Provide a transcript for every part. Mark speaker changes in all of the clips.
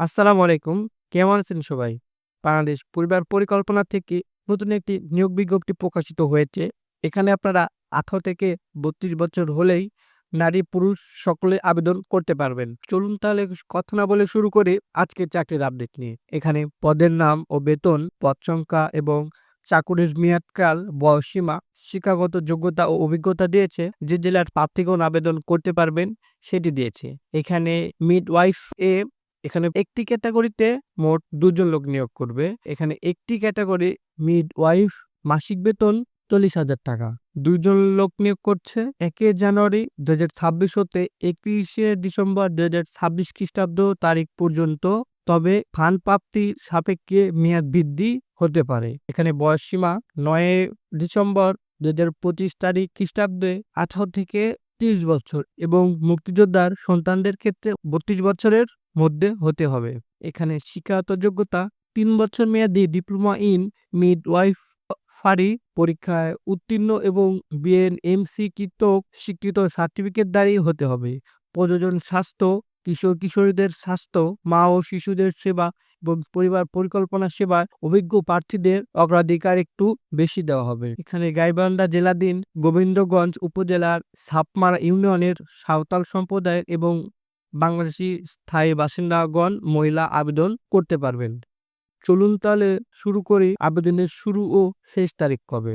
Speaker 1: আসসালামু আলাইকুম। কেমন আছেন সবাই? বাংলাদেশ পরিবার পরিকল্পনা থেকে নতুন একটি নিয়োগ বিজ্ঞপ্তি প্রকাশিত হয়েছে। এখানে আপনারা আঠারো থেকে বত্রিশ বছর হলেই নারী পুরুষ সকলে আবেদন করতে পারবেন। চলুন তাহলে কথা না বলে শুরু করে আজকে চাকরির আপডেট নিয়ে। এখানে পদের নাম ও বেতন, পদ সংখ্যা এবং চাকুরির মেয়াদকাল, বয়সসীমা, শিক্ষাগত যোগ্যতা ও অভিজ্ঞতা দিয়েছে। যে জেলার প্রার্থীগণ আবেদন করতে পারবেন সেটি দিয়েছে। এখানে মিড ওয়াইফ এ এখানে একটি ক্যাটাগরিতে মোট দুজন লোক নিয়োগ করবে। এখানে একটি ক্যাটাগরি মিড ওয়াইফ মাসিক বেতন চল্লিশ হাজার টাকা। দুইজন লোক নিয়োগ করছে একে জানুয়ারি দু হাজার ছাব্বিশ হতে একত্রিশে ডিসেম্বর দু হাজার ছাব্বিশ খ্রিস্টাব্দ তারিখ পর্যন্ত, তবে ফান্ড প্রাপ্তির সাপেক্ষে মেয়াদ বৃদ্ধি হতে পারে। এখানে বয়স সীমা নয় ডিসেম্বর দু হাজার পঁচিশ তারিখ খ্রিস্টাব্দে আঠারো থেকে তিরিশ বছর এবং মুক্তিযোদ্ধার সন্তানদের ক্ষেত্রে বত্রিশ বছরের মধ্যে হতে হবে। এখানে শিক্ষাগত যোগ্যতা তিন বছর মেয়াদী diploma in midwifery পরীক্ষায় উত্তীর্ণ এবং বিএনএমসি কৃত স্বীকৃত সার্টিফিকেট দ্বারাই হতে হবে। প্রযোজন স্বাস্থ্য, কিশোর কিশোরীদের স্বাস্থ্য, মা ও শিশুদের সেবা এবং পরিবার পরিকল্পনা সেবায় অভিজ্ঞ প্রার্থীদের অগ্রাধিকার একটু বেশি দেওয়া হবে। এখানে গাইবান্ধা জেলাধীন গোবিন্দগঞ্জ উপজেলার সাপমারা ইউনিয়নের সাঁওতাল সম্প্রদায়ের এবং বাংলাদেশি স্থায়ী বাসিন্দাগণ মহিলা আবেদন করতে পারবেন। চলুন তাহলে শুরু করি আবেদনের শুরু ও শেষ তারিখ কবে।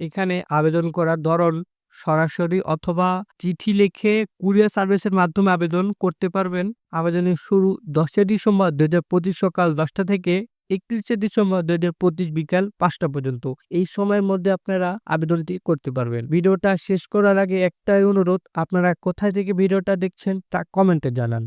Speaker 1: এখানে আবেদন করার ধরন সরাসরি অথবা চিঠি লিখে কুরিয়ার সার্ভিসের মাধ্যমে আবেদন করতে পারবেন। আবেদনের শুরু দশই ডিসেম্বর দু হাজার পঁচিশ সকাল দশটা থেকে একত্রিশে ডিসেম্বর দুই হাজার পঁচিশ বিকাল পাঁচটা পর্যন্ত। এই সময়ের মধ্যে আপনারা আবেদনটি করতে পারবেন। ভিডিওটা শেষ করার আগে একটাই অনুরোধ, আপনারা কোথায় থেকে ভিডিওটা দেখছেন তা কমেন্টে জানান।